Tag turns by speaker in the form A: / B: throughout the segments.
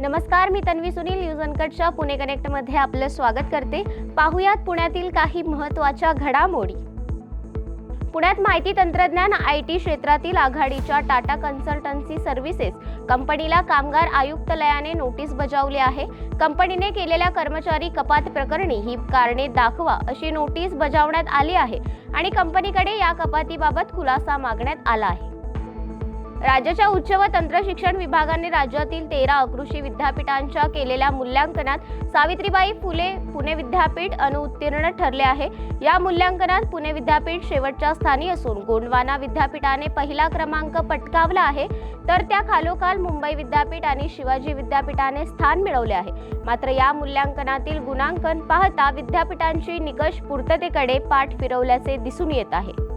A: नमस्कार मी तन्वी सुनील न्यूज अनकटच्या पुणे कनेक्टमध्ये आपलं स्वागत करते. पाहुयात पुण्यातील काही महत्त्वाच्या घडामोडी. पुण्यात माहिती तंत्रज्ञान आय टी क्षेत्रातील आघाडीच्या टाटा कन्सल्टन्सी सर्व्हिसेस कंपनीला कामगार आयुक्तालयाने नोटीस बजावली आहे. कंपनीने केलेल्या कर्मचारी कपात प्रकरणी ही कारणे दाखवा अशी नोटीस बजावण्यात आली आहे आणि कंपनीकडे या कपातीबाबत खुलासा मागण्यात आला आहे. राज्याच्या उच्च व तंत्र शिक्षण विभागाने राज्यातील तेरा अकृषी विद्यापीठांच्या केलेल्या मूल्यांकनात सावित्रीबाई फुले पुणे विद्यापीठ अनुत्तीर्ण ठरले आहे. या मूल्यांकनात पुणे विद्यापीठ शेवटच्या स्थानी असून गोंडवाना विद्यापीठाने पहिला क्रमांक पटकावला आहे. तर त्या खालोखाल मुंबई विद्यापीठ आणि शिवाजी विद्यापीठाने स्थान मिळवले आहे. मात्र या मूल्यांकनातील गुणांकन पाहता विद्यापीठांची निकष पूर्ततेकडे पाठ फिरवल्याचे दिसून येत आहे.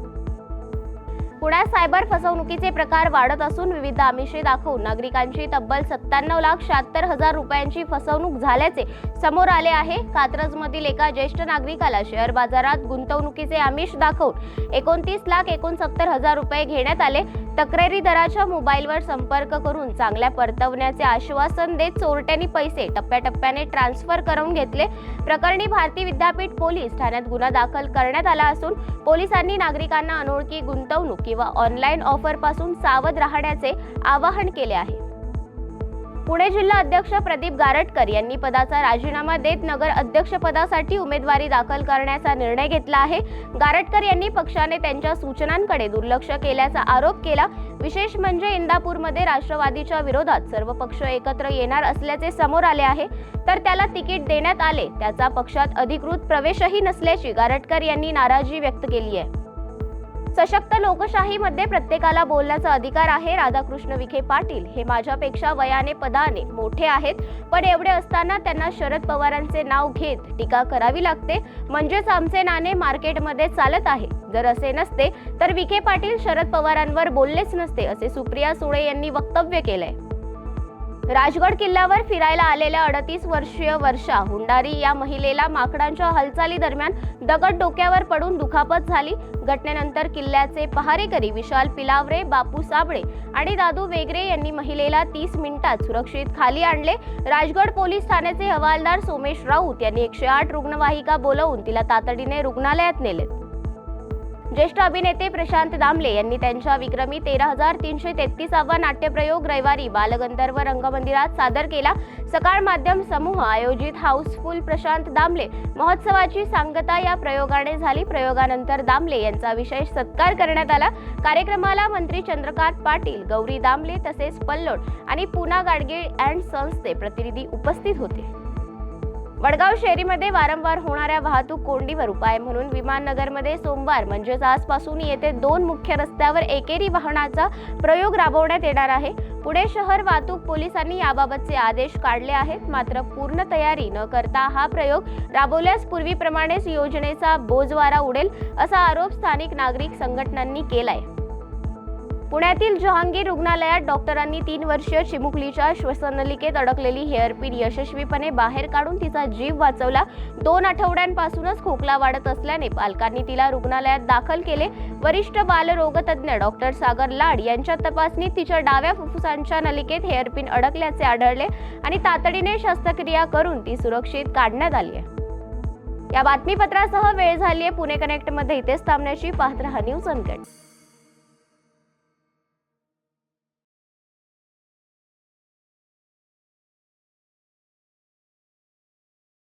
A: पुण्यात सायबर फसवणुकीचे प्रकार वाढत असून विविध आमिषे दाखवून नागरिकांची तब्बल सत्त्याण्णव लाख शहात्तर हजार रुपयांची फसवणूक झाल्याचे समोर आले आहे. कात्रजमधील एका ज्येष्ठ नागरिकाला शेअर बाजारात गुंतवणुकीचे आमिष दाखवून एकोणतीस लाख एकोणसत्तर हजार रुपये घेण्यात आले. तक्रारी दराच्या मोबाईलवर संपर्क करून चांगल्या परतवण्याचे आश्वासन देत चोरट्यांनी पैसे टप्प्याटप्प्याने ट्रान्सफर करून घेतले. प्रकरणी भारती विद्यापीठ पोलीस ठाण्यात गुन्हा दाखल करण्यात आला असून पोलिसांनी नागरिकांना अनोळखी गुंतवणूक किंवा ऑनलाईन ऑफरपासून सावध राहण्याचे आवाहन केले आहे. पुणे जिल्हा अध्यक्ष प्रदीप गारटकर यांनी पदाचा राजीनामा देत नगर अध्यक्षपदासाठी उमेदवारी दाखल करण्याचा निर्णय घेतला आहे. गारटकर यांनी पक्षाने त्यांच्या सूचनांकडे दुर्लक्ष केल्याचा आरोप केला. विशेष म्हणजे इंदापूरमध्ये राष्ट्रवादीच्या विरोधात सर्व पक्ष एकत्र येणार असल्याचे समोर आले आहे. तर त्याला तिकीट देण्यात आले त्याचा पक्षात अधिकृत प्रवेशही नसल्याची गारटकर यांनी नाराजी व्यक्त केली आहे. सशक्त लोकशाहीमध्ये प्रत्येकाला बोलण्याचा अधिकार आहे. राधाकृष्ण विखे पाटील हे माझ्यापेक्षा वयाने पदाने मोठे आहेत. पण एवढे असताना त्यांना शरद पवारांचे नाव घेत टीका करावी लागते. म्हणजेच आमचे नाणे मार्केटमध्ये चालत आहे. जर असे नसते तर विखे पाटील शरद पवारांवर बोललेच नसते असे सुप्रिया सुळे यांनी वक्तव्य केलंय. राजगड किल्ल्यावर फिरायला आलेल्या अडतीस वर्षीय वर्षा हुंडारी या महिलेला माकडांच्या हालचाली दरम्यान दगड डोक्यावर पडून दुखापत झाली. घटनेनंतर किल्ल्याचे पहारेकरी विशाल पिलावरे बापू साबळे आणि दादू वेगरे यांनी महिलेला तीस मिनिटात सुरक्षित खाली आणले. राजगड पोलीस ठाण्याचे हवालदार सोमेश राऊत यांनी एकशे आठ रुग्णवाहिका बोलवून तिला तातडीने रुग्णालयात नेले. ज्येष्ठ अभिनेते प्रशांत दामले यांनी त्यांच्या विक्रमी तेरा हजार तीनशे तेहतीसावा नाट्यप्रयोग रविवारी बालगंधर्व रंगमंदिरात सादर केला. सकाळ माध्यम समूह आयोजित हाऊसफुल प्रशांत दामले महोत्सवाची सांगता या प्रयोगाने झाली. प्रयोगानंतर दामले यांचा विशेष सत्कार करण्यात आला. कार्यक्रमाला मंत्री चंद्रकांत पाटील गौरी दामले तसेच पल्लोड आणि पुना गाडगे अँड सन्सचे प्रतिनिधी उपस्थित होते. वडगाव शहरीमध्ये वारंवार होणाऱ्या वाहतूक कोंडीवर उपाय म्हणून विमाननगरमध्ये सोमवार म्हणजेच आजपासून येथे दोन मुख्य रस्त्यावर एकेरी वाहनाचा प्रयोग राबवण्यात येणार आहे. पुणे शहर वाहतूक पोलिसांनी याबाबतचे आदेश काढले आहेत मात्र पूर्ण तयारी न करता हा प्रयोग राबवल्यास पूर्वीप्रमाणेच योजनेचा बोजवारा उडेल असा आरोप स्थानिक नागरिक संघटनांनी केलाय. पुण्यातील जहांगीर रुग्णालयात डॉक्टरांनी तीन वर्षीय चिमुकलीच्या श्वसनलिकेत अडकलेली हेअरपिन यशस्वीपणे बाहेर काढून तिचा जीव वाचवला. दोन आठवड्यांपासूनच खोकला वाढत असल्याने पालकांनी तिला रुग्णालयात दाखल केले. वरिष्ठ बालरोगतज्ञ डॉक्टर सागर लाड यांच्या तपासणीत तिच्या डाव्या फुफ्फुसांच्या नलिकेत हेअरपिन अडकल्याचे आढळले आणि तातडीने शस्त्रक्रिया करून ती सुरक्षित काढण्यात आली आहे. या बातमीपत्रासह वेळ झाली आहे पुणे कनेक्टमध्ये. इथेच थांबण्याची पाहत रहा न्यूज अनकट